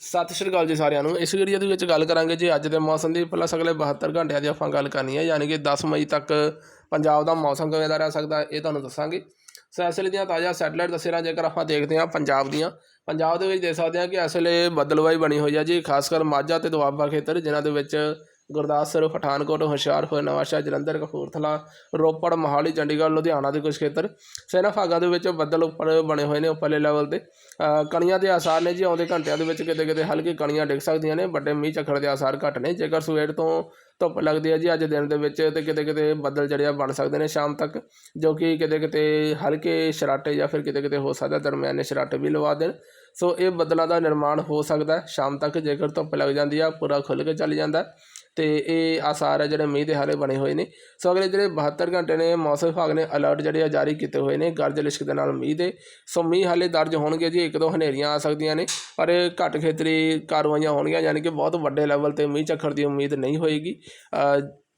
ਸਤਿ ਸ਼੍ਰੀ ਅਕਾਲ ਜੀ ਸਾਰਿਆਂ ਨੂੰ। ਇਸ ਵੀਡੀਓ ਦੇ ਵਿੱਚ ਗੱਲ ਕਰਾਂਗੇ ਜੀ ਅੱਜ ਦੇ ਮੌਸਮ ਦੀ। ਪਲੱਸ ਅਗਲੇ 72 ਘੰਟਿਆਂ ਦੀ ਆਪਾਂ ਗੱਲ ਕਰਨੀ ਹੈ। ਯਾਨੀ ਕਿ 10 ਮਈ ਤੱਕ ਪੰਜਾਬ ਦਾ ਮੌਸਮ ਕਿਵੇਂ ਦਾ ਰਹਿ ਸਕਦਾ ਇਹ ਤੁਹਾਨੂੰ ਦੱਸਾਂਗੇ। ਸੋ ਇਸ ਵੇਲੇ ਦੀਆਂ ਤਾਜ਼ਾ ਸੈਟਲਾਈਟ ਤਸਵੀਰਾਂ ਜੇਕਰ ਆਪਾਂ ਦੇਖਦੇ ਹਾਂ ਪੰਜਾਬ ਦੀਆਂ। ਪੰਜਾਬ ਦੇ ਵਿੱਚ ਦੇਖ ਸਕਦੇ ਹਾਂ ਕਿ ਇਸ ਵੇਲੇ ਬਦਲਵਾਈ ਬਣੀ ਹੋਈ ਹੈ ਜੀ। ਖਾਸ ਕਰ ਮਾਝਾ ਤੇ ਦੁਆਬਾ ਖੇਤਰ, ਜਿਨ੍ਹਾਂ ਦੇ ਵਿੱਚ ਗੁਰਦਾਸਪੁਰ ਪਠਾਨਕੋਟ, ਹੁਸ਼ਿਆਰਪੁਰ, ਨਵਾਂਸ਼ਹਿਰ, ਜਲੰਧਰ, ਕਪੂਰਥਲਾ, ਰੋਪੜ, ਮੋਹਾਲੀ, ਚੰਡੀਗੜ੍ਹ, ਲੁਧਿਆਣਾ ਦੇ ਕੁਝ ਖੇਤਰ। ਸੋ ਭਾਗਾਂ ਦੇ ਵਿੱਚ ਬੱਦਲ ਉੱਪਰ ਬਣੇ ਹੋਏ ਨੇ ਉੱਪਰਲੇ ਲੈਵਲ ਤੇ। ਕਣੀਆਂ ਦੇ ਆਸਾਰ ਨੇ ਜੀ, ਆਉਂਦੇ ਘੰਟਿਆਂ ਦੇ ਵਿੱਚ ਕਿਤੇ ਕਿਤੇ ਹਲਕੀ ਕਣੀਆਂ ਡਿੱਗ ਸਕਦੀਆਂ ਨੇ, ਵੱਡੇ ਮੀਂਹ ਝੱਖੜ ਦੇ ਆਸਾਰ ਘੱਟ ਨੇ। ਜੇਕਰ ਸਵੇਰ ਤੋਂ ਧੁੱਪ ਲੱਗਦੀ ਹੈ ਜੀ, ਅੱਜ ਦਿਨ ਦੇ ਵਿੱਚ ਤੇ ਕਿਤੇ ਕਿਤੇ ਬੱਦਲ ਜਿਹੜੇ ਆ ਬਣ ਸਕਦੇ ਨੇ ਸ਼ਾਮ ਤੱਕ, ਜੋ ਕਿ ਕਿਤੇ ਕਿਤੇ ਹਲਕੇ ਸ਼ਰਾਟੇ ਜਾਂ ਫਿਰ ਕਿਤੇ ਕਿਤੇ ਹੋ ਸਕਦਾ ਦਰਮਿਆਨੇ ਸ਼ਰਾਟੇ ਵੀ ਲਵਾ ਦੇਣ। ਸੋ ਇਹ ਬੱਦਲਾਂ ਦਾ ਨਿਰਮਾਣ ਹੋ ਸਕਦਾ ਸ਼ਾਮ ਤੱਕ ਜੇਕਰ ਧੁੱਪ ਲੱਗ ਜਾਂਦੀ ਆ, ਪੂਰਾ ਖੁੱਲ ਕੇ ਚੱਲ ਜਾਂਦਾ ਤੇ ਇਹ ਆਸਾਰ ਹੈ ਜਿਹੜੇ ਮੀਂਹ ਦੇ ਹਾਲੇ ਬਣੇ ਹੋਏ ਨੇ। ਸੋ ਅਗਲੇ ਜਿਹੜੇ 72 ਘੰਟੇ ਨੇ, ਮੌਸਮ ਵਿਭਾਗ ਨੇ ਅਲਰਟ ਜਿਹੜੇ ਆ ਜਾਰੀ ਕੀਤੇ ਹੋਏ ਨੇ ਗਰਜ ਲਿਸ਼ਕ ਦੇ ਨਾਲ ਮੀਂਹ ਦੇ। ਸੋ ਮੀਂਹ ਹਾਲੇ ਦਰਜ ਹੋਣਗੇ ਜੀ, ਇੱਕ ਦੋ ਹਨੇਰੀਆਂ ਆ ਸਕਦੀਆਂ ਨੇ, ਪਰ ਇਹ ਘੱਟ ਖੇਤਰੀ ਕਾਰਵਾਈਆਂ ਹੋਣਗੀਆਂ, ਯਾਨੀ ਕਿ ਬਹੁਤ ਵੱਡੇ ਲੈਵਲ ਤੇ ਮੀਂਹ ਝੱਖੜ ਦੀ ਉਮੀਦ ਨਹੀਂ ਹੋਏਗੀ।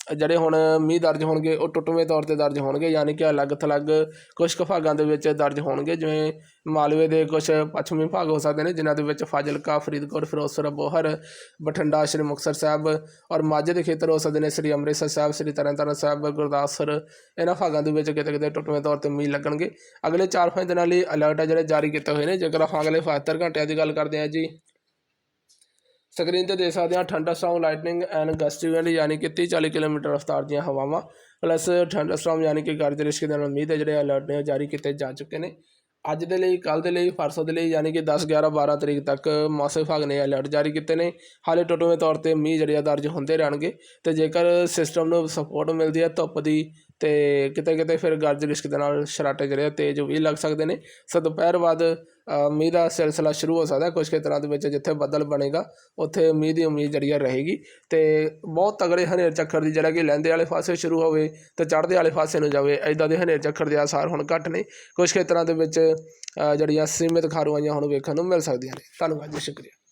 ਜਿਹੜੇ ਹੁਣ ਮੀਂਹ ਦਰਜ ਹੋਣਗੇ, ਉਹ ਟੁੱਟਵੇਂ ਤੌਰ ਤੇ ਦਰਜ ਹੋਣਗੇ, ਯਾਨੀ ਕਿ ਅਲੱਗ ਥਲੱਗ ਕੁਝ ਕੁ ਭਾਗਾਂ ਦੇ ਵਿੱਚ ਦਰਜ ਹੋਣਗੇ, ਜਿਵੇਂ ਮਾਲਵੇ ਦੇ ਕੁਝ ਪੱਛਮੀ ਭਾਗ ਹੋ ਸਕਦੇ ਨੇ, ਜਿਨ੍ਹਾਂ ਦੇ ਵਿੱਚ ਫਾਜ਼ਿਲਕਾ, ਫਰੀਦਕੋਟ, ਫਿਰੋਜ਼ਪੁਰ, ਬੋਹਰ, ਬਠਿੰਡਾ, ਸ਼੍ਰੀ ਮੁਕਤਸਰ ਸਾਹਿਬ ਔਰ ਮਾਝੇ ਦੇ ਖੇਤਰ ਹੋ ਸਕਦੇ ਨੇ, ਸ੍ਰੀ ਅੰਮ੍ਰਿਤਸਰ ਸਾਹਿਬ, ਸ੍ਰੀ ਤਰਨਤਾਰਨ ਸਾਹਿਬ, ਗੁਰਦਾਸਪੁਰ, ਇਹਨਾਂ ਭਾਗਾਂ ਦੇ ਵਿੱਚ ਕਿਤੇ ਕਿਤੇ ਟੁੱਟਵੇਂ ਤੌਰ ਤੇ ਮੀਂਹ ਲੱਗਣਗੇ। ਅਗਲੇ 4-5 ਦਿਨਾਂ ਲਈ ਅਲਰਟ ਹੈ ਜਿਹੜੇ ਜਾਰੀ ਕੀਤੇ ਹੋਏ ਨੇ, ਜੇਕਰ ਆਪਾਂ ਅਗਲੇ 72 ਘੰਟਿਆਂ ਦੀ ਗੱਲ ਕਰਦੇ ਹਾਂ ਜੀ। ਸਕਰੀਨ ਤੇ ਦੇਖ ਸਕਦੇ ਹਾਂ ਠੰਡਾ storm lightning and gusty wind ਯਾਨੀ ਕਿ 30 40 ਕਿਲੋਮੀਟਰ ਰਫ਼ਤਾਰ ਦੀਆਂ ਹਵਾਵਾਂ ਪਲੱਸ ਠੰਡਾ ਸਟਾਰਮ ਯਾਨੀ ਕਿ ਗਰਜ ਰਿਸ਼ਕ ਦੇ ਨਾਲ ਮੀਂਹ ਦੇ ਜਿਹੜੇ ਅਲਰਟ ਨੇ ਉਹ ਜਾਰੀ ਕੀਤੇ ਜਾ ਚੁੱਕੇ ਨੇ। ਅੱਜ ਦੇ ਲਈ ਕੱਲ ਦੇ ਲਈ, ਪਰਸੋਂ ਦੇ ਲਈ ਯਾਨੀ ਕਿ 10 11 12 ਤਰੀਕ ਤੱਕ ਮੌਸਮ ਵਿਭਾਗ ਨੇ ਅਲਰਟ ਜਾਰੀ ਕੀਤੇ ਨੇ। ਹਾਲੇ ਟੁੱਟਵੇਂ ਤੌਰ ਤੇ ਮੀਂਹ ਜਿਹੜੇ ਆ ਦਰਜ ਹੁੰਦੇ ਰਹਿਣਗੇ ਤੇ ਜੇਕਰ ਸਿਸਟਮ ਨੂੰ ਸਪੋਰਟ ਮਿਲਦੀ ਹੈ ਧੁੱਪ ਦੀ ਤੇ ਕਿਤੇ ਕਿਤੇ ਫਿਰ ਗਰਜ ਰਿਸ਼ਕ ਦੇ ਨਾਲ ਸ਼ਰਾਟੇ ਜਿਹੜੇ ਆ ਤੇਜ਼ ਵੀ ਲੱਗ ਸਕਦੇ ਨੇ। ਸੋ ਦੁਪਹਿਰ ਬਾਅਦ ਮੀਂਹ ਦਾ ਸਿਲਸਿਲਾ ਸ਼ੁਰੂ ਹੋ ਸਕਦਾ ਕੁਝ ਖੇਤਰਾਂ ਦੇ ਵਿੱਚ ਜਿੱਥੇ ਬੱਦਲ ਬਣੇਗਾ, ਉੱਥੇ ਮੀਂਹ ਦੀ ਉਮੀਦ ਜਿਹੜੀ ਆ ਰਹੇਗੀ। ਤੇ ਬਹੁਤ ਤਗੜੇ ਹਨੇਰ ਝੱਖੜ ਦੀ ਜਿਹੜਾ ਕਿ ਲੈਂਦੇ ਵਾਲੇ ਪਾਸੇ ਸ਼ੁਰੂ ਹੋਵੇ ਤੇ ਚੜ੍ਹਦੇ ਵਾਲੇ ਪਾਸੇ ਨੂੰ ਜਾਵੇ ਐਦਾਂ ਦੇ ਹਨੇਰ ਝੱਖੜ ਦੇ ਆਸਾਰ ਹੁਣ ਘੱਟ ਨੇ। ਕੁਝ ਖੇਤਰਾਂ ਦੇ ਵਿੱਚ ਜਿਹੜੀਆਂ ਸੀਮਿਤ ਖਾਰੂਆਈਆਂ ਹੁਣ ਵੇਖਣ ਨੂੰ ਮਿਲ ਸਕਦੀਆਂ ਨੇ। ਧੰਨਵਾਦ ਜੀ, ਸ਼ੁਕਰੀਆ।